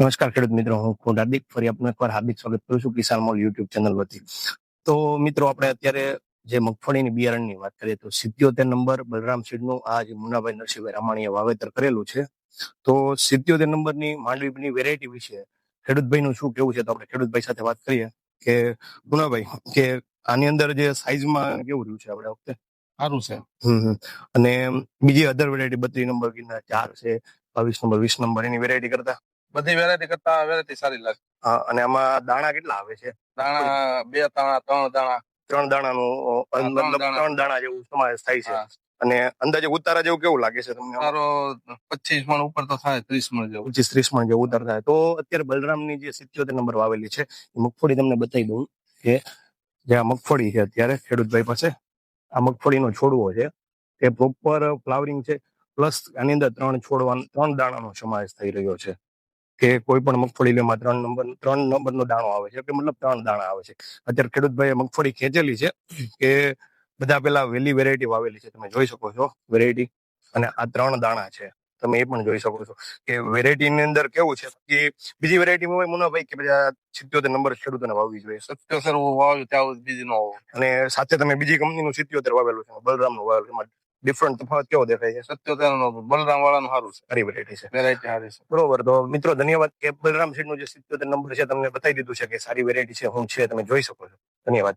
નમસ્કાર ખેડૂત મિત્રો હું ખુદ હાર્દિક ફરી આપનું એકવાર હાર્દિક સ્વાગત કરું છું કિસાન મોલ યુટ્યુબ ચેનલ વતી. તો મિત્રો આપણે અત્યારે જે મગફળીની બિયારણની વાત કરીએ તો સિત્યોતેર નંબર બલરામ સીડનું આ જે મુન્નાભાઈ નરસિંહભાઈ રામાણીએ વાવેતર કરેલું છે. તો સિત્યોતેર નંબરની માંડવીની વેરાયટી વિશે ખેડૂતભાઈનું શું કેવું છે તો આપણે ખેડૂતભાઈ સાથે વાત કરીએ કે મુન્નાભાઈ કે આની અંદર જે સાઈઝમાં કેવું રહ્યું છે આપણે વખતે? સારું છે. અને બીજી અધર વેરાયટી બત્રીસ નંબર ચાર છે બાવીસ નંબર વીસ નંબર એની વેરાયટી કરતા? બધી વેરાયટી કરતા વેરાયટી સારી લાગે. અને આમાં દાણા કેટલા આવે છે? દાણા બે દાણા ત્રણ દાણા. ત્રણ દાણાનું મતલબ દાણા. ત્રણ દાણા જેવું સમાવેશ થાય છે. અને અંદાજે ઉતારા જેવું કેવું લાગે છે તમને તારો પચીસ મણ ઉપર તો થાય ત્રીસ મણ જેવું. પચીસ ત્રીસ મણ જેવું ઉતાર થાય. તો અત્યારે બલરામની જે સિત્યોતેર નંબર વાવેલી છે એ મગફળી તમને બતાવી દઉં કે જે આ મગફળી છે અત્યારે ખેડૂતભાઈ પાસે આ મગફળીનો છોડવો છે. એ પ્રોપર ફ્લાવરિંગ છે પ્લસ આની અંદર ત્રણ છોડવા ત્રણ દાણાનો સમાવેશ થઈ રહ્યો છે. કે કોઈ પણ મગફળી લેમાં ત્રણ નંબર ત્રણ નંબરનો દાણો આવે છે કે મતલબ ત્રણ દાણા આવે છે. અત્યારે ખેડૂતભાઈએ મગફળી ખેંચેલી છે કે બધા પેલા વેલી વેરાયટી વાવેલી છે તમે જોઈ શકો છો વેરાયટી અને આ ત્રણ દાણા છે તમે એ પણ જોઈ શકો છો કે વેરાયટી ની અંદર કેવું છે કે બીજી વેરાયટીમાં મુનાભાઈ કે બધા સિત્યોતેર નંબર ખેડૂતોને વાવવી જોઈએ. સત્યોતેર વાવ્યું ત્યાં બીજી નો અને સાથે તમે બીજી કંપનીનું સિત્યોતેર વાવેલું છે બલરામનું વાવેલું છે ડિફરન્ટ તફાવત કેવો દેખાય છે? સત્યોતેર નો બલરામ વાળા નું સારું છે. સારી વેરાયટી છે. વેરાયટી સારી છે. બરોબર. તો મિત્રો ધન્યવાદ કે બલરામ સીડનું જે સિત્યોતેર નંબર છે તમને બતાવી દીધું છે કે સારી વેરાયટી છે હું છે તમે જોઈ શકો છો. ધન્યવાદ.